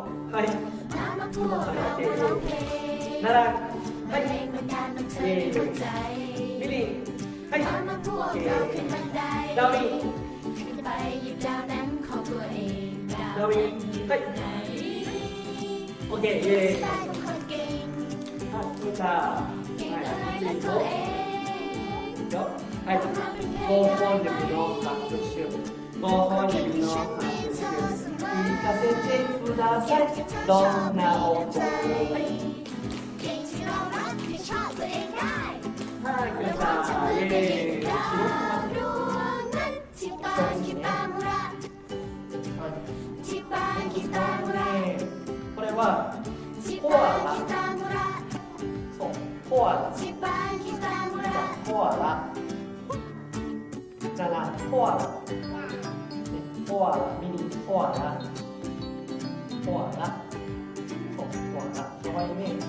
はい。なら、はい。イェーイ。ミリー、はい。イェーイ。ダウィン。ダウィン、はい。オッケー、イェーイ。はい、歌。はい、次行こう。いくよ。はい。5本で無能、バックシュー。5本で無能、バックシュー。Get Don't ลงแนวเก่งที่เรารักที่ชอบตัวเองได้ถ้าะไรั้วนั้นที่านคิาล่านคิามรัาเรีาที่านคิาล่านคิาละจ コアラそうコアラそのイメージ、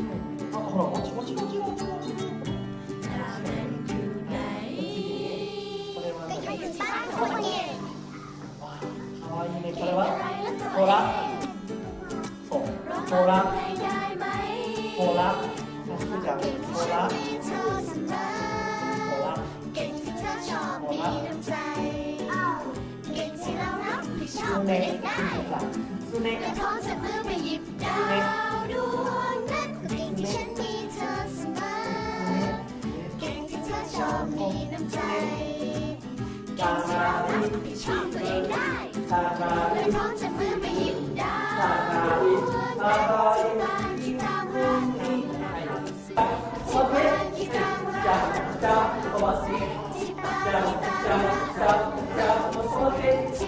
うん、なんほら。もちもちもちもちもちこれはほら。そうほら。ほら。ほら。ほら。 ไม่ได้สุเนก็ท้องจะมือไปหยิบดาวดวงนั้นสิ่งที่ฉันมีเธอเสมอเก่งที่เธอชอบมีน้ำใจเก่งที่เรารักที่ชอบตัวเองได้และท้องจะมือไปหยิบดาวดวงนั้นที่บ้านที่ตามรักที่บ้านที่ตามรักที่บ้านที่ตามรักที่บ้านที่ตามรัก